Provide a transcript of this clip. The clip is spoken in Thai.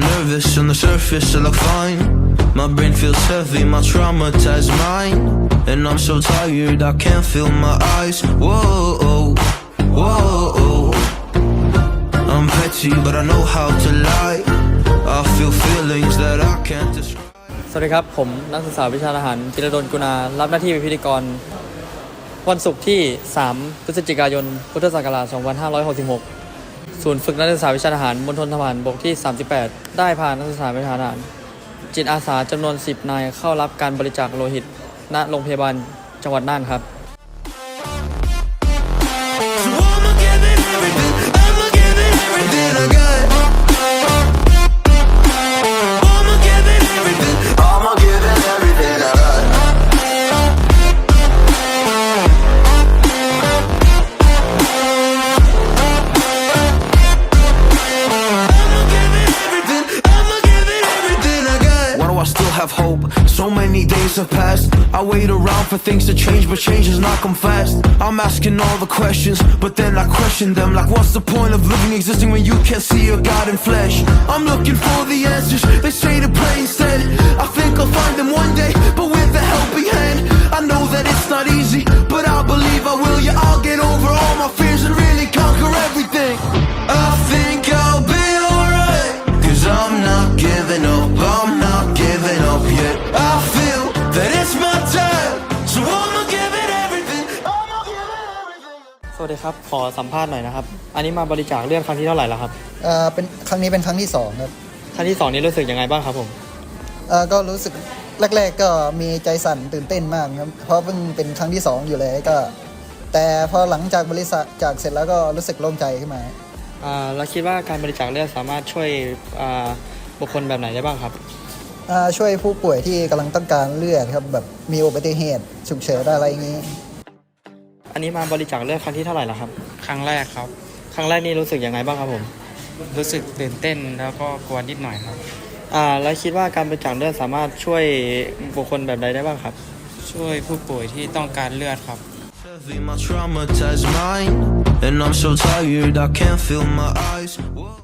canvas on the surface I look fine. My brain feels heavy, my traumatized mind. And I'm so tired, I can't feel my eyes. Whoa, whoa. I'm petty, but I know how to lie. I feel feelings that I can't describe. สวัสดีครับ ผมนักศึกษาวิชาทหารจิรดลกุณา รับหน้าที่เป็นพิธีกร วันศุกร์ที่ 3 พฤศจิกายน พุทธศักราช 2566 ศูนย์ฝึกนักศึกษาวิชาทหารมณฑลทหารบกที่ 38 ได้พานักศึกษาวิชาทหาร จิตอาสาจำนวน 10 นายเข้ารับการบริจาคโลหิต ณ โรงพยาบาลจังหวัดน่านครับ have hope? So many days have passed. I wait around for things to change, but change has not come fast. I'm asking all the questions, but then I question them. Like, what's the point of living, existing when you can't see a God in flesh? I'm looking for the answers. They say to pray instead. I think I'll find them one day, but with a helping hand. I know that it's not easy, but I believe I will. Yeah, I'll get over all my fears and really conquer everything. I think I'll be alright. Cause I'm not giving up, I'm not ดีครับ ขอสัมภาษณ์หน่อยนะครับ อันนี้มาบริจาคเลือดครั้งที่เท่าไหร่แล้วครับเอ่อเป็นครั้งนี้เป็นครั้งที่สองครับครั้งที่สองนี้รู้สึกยังไงบ้างครับผมเอ่อก็รู้สึกแรก ๆ ก็มีใจสั่นตื่นเต้นมากครับ เพราะเพิ่งเป็นครั้งที่สองอยู่เลยก็ แต่พอหลังจากบริษัทจากเสร็จแล้วก็รู้สึกโล่งใจขึ้นมา อ่าเราคิดว่าการบริจาคเลือดสามารถช่วยอ่าบุคคลแบบไหนได้บ้างครับ อ่าช่วยผู้ป่วยที่กำลังต้องการเลือดครับแบบมีอุบัติเหตุฉุกเฉินอะไรอย่างนี้ อันนี้มาบริจาคเลือดครั้งที่เท่าไหร่แล้วครับ ครั้งแรกครับ ครั้งแรกนี่รู้สึกยังไงบ้างครับผมรู้สึกตื่นเต้นแล้วก็กลัวนิดหน่อยครับ อ่าแล้วคิดว่าการบริจาคเลือดสามารถช่วยบุคคลแบบใดได้บ้างครับ ช่วยผู้ป่วยที่ต้องการเลือดครับ Heavy, my traumatized mind. And I'm so tired, I can't feel my eyes. Whoa.